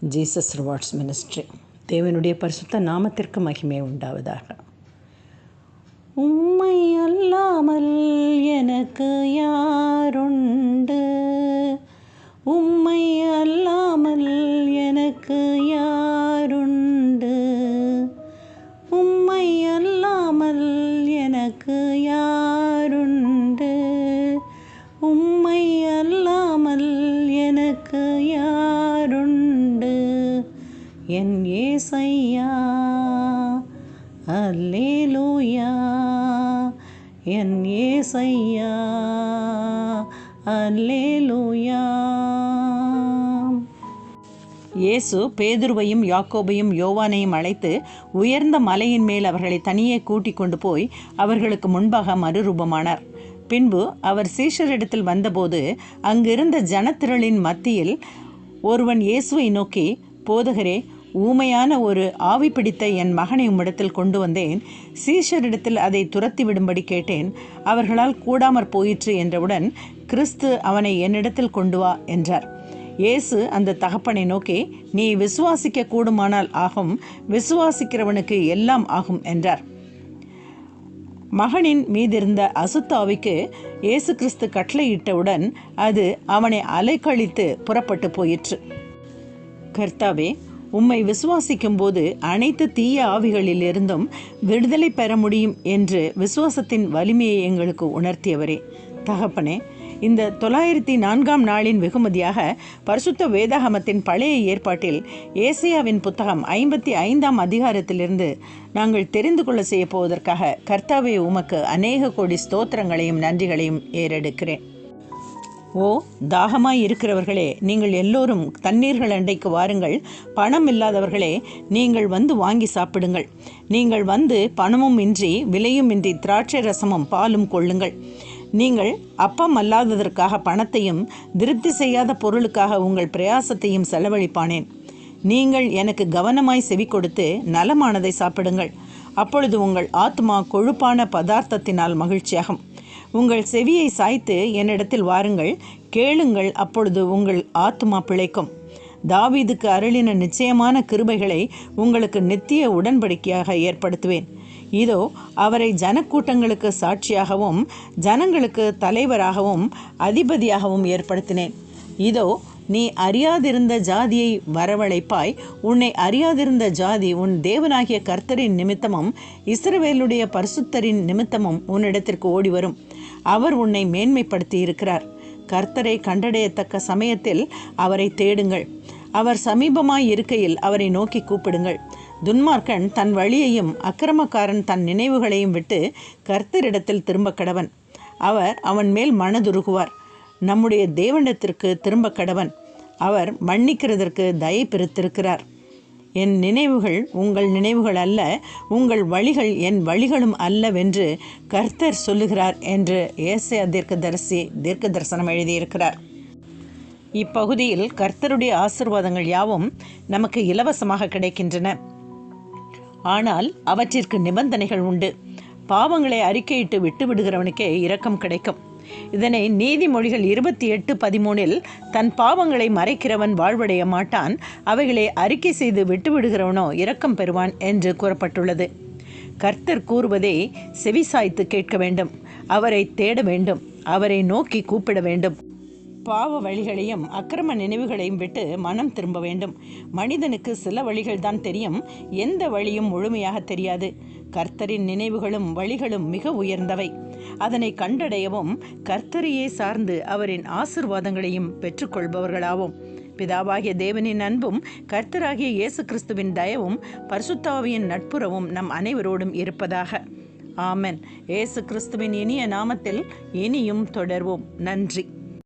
Jesus rewards ministry தேவனுடைய பரிசுத்த நாமத்திற்கு மகிமை உண்டாவதாக. உம்மை அல்லாமல் எனக்கு யாருண்டு? உம்மை அல்லாமல் எனக்கு யாருண்டு? உம்மை அல்லாமல் எனக்கு யாருண்டு? உம்மை அல்லாமல் எனக்கு யார் என் ஏசையா அல்லேலூயா. என் ஏசையா அல்லேலூயா. இயேசு பேதுருவையும் யாக்கோபையும் யோவானையும் அழைத்து உயர்ந்த மலையின் மேல் அவர்களை தனியே கூட்டிக் கொண்டு போய் அவர்களுக்கு முன்பாக மறுரூபமானார். பின்பு அவர் சீஷரிடத்தில் வந்தபோது அங்கிருந்த ஜனத்திரளின் மத்தியில் ஒருவன் இயேசுவை நோக்கி போதகரே ஊமையான ஒரு ஆவி பிடித்த என் மகனை உம்மிடத்தில் கொண்டு வந்தேன். சீஷரிடத்தில் அதை துரத்தி விடும்படி கேட்டேன். அவர்களால் கூடாமற் போயிற்று என்றவுடன் கிறிஸ்து அவனை என்னிடத்தில் கொண்டு வா என்றார். இயேசு அந்த தகப்பனை நோக்கி நீ விசுவாசிக்க கூடுமானால் ஆகும் விசுவாசிக்கிறவனுக்கு எல்லாம் ஆகும் என்றார். மகனின் மீதிருந்த அசுத்தாவிக்கு இயேசு கிறிஸ்து கட்டளையிட்டவுடன் அது அவனை அலைக்கழித்து புறப்பட்டு போயிற்று. கர்த்தாவே உம்மை விசுவாசிக்கும் போது அனைத்து தீய ஆவிகளிலிருந்தும் விடுதலை பெற முடியும் என்று விசுவாசத்தின் வலிமையை எங்களுக்கு உணர்த்தியவரே. தகப்பனே இந்த தொள்ளாயிரத்தி நான்காம் நாளின் வெகுமதியாக பரிசுத்த வேதாகமத்தின் பழைய ஏற்பாட்டில் ஏசியாவின் புத்தகம் ஐம்பத்தி ஐந்தாம் அதிகாரத்திலிருந்து நாங்கள் தெரிந்து கொள்ள செய்ய போவதற்காக கர்த்தாவே உமக்கு அநேக கோடி ஸ்தோத்திரங்களையும் நன்றிகளையும் ஏறெடுக்கிறேன். ஓ தாகமாய் இருக்கிறவர்களே நீங்கள் எல்லோரும் தண்ணீர்கள் அண்டைக்கு வாருங்கள். பணம் இல்லாதவர்களே நீங்கள் வந்து வாங்கி சாப்பிடுங்கள். நீங்கள் வந்து பணமும் இன்றி விலையும் இன்றி திராட்சை ரசமும் பாலும் கொள்ளுங்கள். நீங்கள் அப்பம் அல்லாததற்காக பணத்தையும் திருப்தி செய்யாத பொருளுக்காக உங்கள் பிரயாசத்தையும் செலவழிப்பானேன். நீங்கள் எனக்கு கவனமாய் செவி கொடுத்து நலமானதை சாப்பிடுங்கள். அப்பொழுது உங்கள் ஆத்மா கொழுப்பான பதார்த்தத்தினால் மகிழ்ச்சியாகும். உங்கள் செவியை சாய்த்து என்னிடத்தில் வாருங்கள் கேளுங்கள் அப்பொழுது உங்கள் ஆத்மா பிழைக்கும். தாவீதுக்கு அருளின நிச்சயமான கிருபைகளை உங்களுக்கு நித்திய உடன்படிக்கையாக ஏற்படுத்துவேன். இதோ அவரை ஜனக்கூட்டங்களுக்கு சாட்சியாகவும் ஜனங்களுக்கு தலைவராகவும் அதிபதியாகவும் ஏற்படுத்தினேன். இதோ நீ அறியாதிருந்த ஜாதியை வரவழைப்பாய். உன்னை அறியாதிருந்த ஜாதி உன் தேவனாகிய கர்த்தரின் நிமித்தமும் இஸ்ரவேலுடைய பரிசுத்தரின் நிமித்தமும் உன்னிடத்திற்கு ஓடி வரும் அவர் உன்னை மேன்மைப்படுத்தி இருக்கிறார் கர்த்தரை கண்டடையத்தக்க சமயத்தில் அவரை தேடுங்கள். அவர் சமீபமாய் இருக்கையில் அவரை நோக்கி கூப்பிடுங்கள். துன்மார்க்கன் தன் வழியையும் அக்கிரமக்காரன் தன் நினைவுகளையும் விட்டு கர்த்தரிடத்தில் திரும்ப கடவன். அவர் அவன் மேல் மனதுருகுவார். நம்முடைய தேவனிடத்திற்கு திரும்ப கடவன் அவர் மன்னிக்கிறதற்கு தயை பெருத்திருக்கிறார். என் நினைவுகள் உங்கள் நினைவுகள் அல்ல உங்கள் வழிகள் என் வழிகளும் அல்லவென்று கர்த்தர் சொல்லுகிறார் என்று ஏசையா தீர்க்கதரிசி தீர்க்க தரிசனம் எழுதியிருக்கிறார். இப்பகுதியில் கர்த்தருடைய ஆசிர்வாதங்கள் யாவும் நமக்கு இலவசமாக கிடைக்கின்றன. ஆனால் அவற்றிற்கு நிபந்தனைகள் உண்டு. பாவங்களை அறிக்கையிட்டு விட்டு விடுகிறவனுக்கே இரக்கம் கிடைக்கும். இதனை நீதிமொழிகள் இருபத்தி எட்டு பதிமூனில் தன் பாவங்களை மறைக்கிறவன் வாழ்வடைய மாட்டான் அவைகளை அறிக்கை செய்து விட்டுவிடுகிறவனோ இரக்கம் பெறுவான் என்று கூறப்பட்டுள்ளது. கர்த்தர் கூறுவதை செவிசாய்த்து கேட்க வேண்டும் அவரை தேட வேண்டும் அவரை நோக்கி கூப்பிட வேண்டும். பாவ வழிகளையும் அக்கிரம நினைவுகளையும் விட்டு மனம் திரும்ப வேண்டும். மனிதனுக்கு சில வழிகள் தான் தெரியும் எந்த வழியும் முழுமையாக தெரியாது. கர்த்தரின் நினைவுகளும் வழிகளும் மிக உயர்ந்தவை. அதனை கண்டடையவும் கர்த்தரையே சார்ந்து அவரின் ஆசிர்வாதங்களையும் பெற்றுக்கொள்பவர்களாவோம். பிதாவாகிய தேவனின் அன்பும் கர்த்தராகிய இயேசு கிறிஸ்துவின் தயவும் பரிசுத்தாவியின் நட்புறவும் நம் அனைவரோடும் இருப்பதாக. ஆமன். இயேசு கிறிஸ்துவின் இனிய நாமத்தில் இனியும் தொடர்வோம். நன்றி.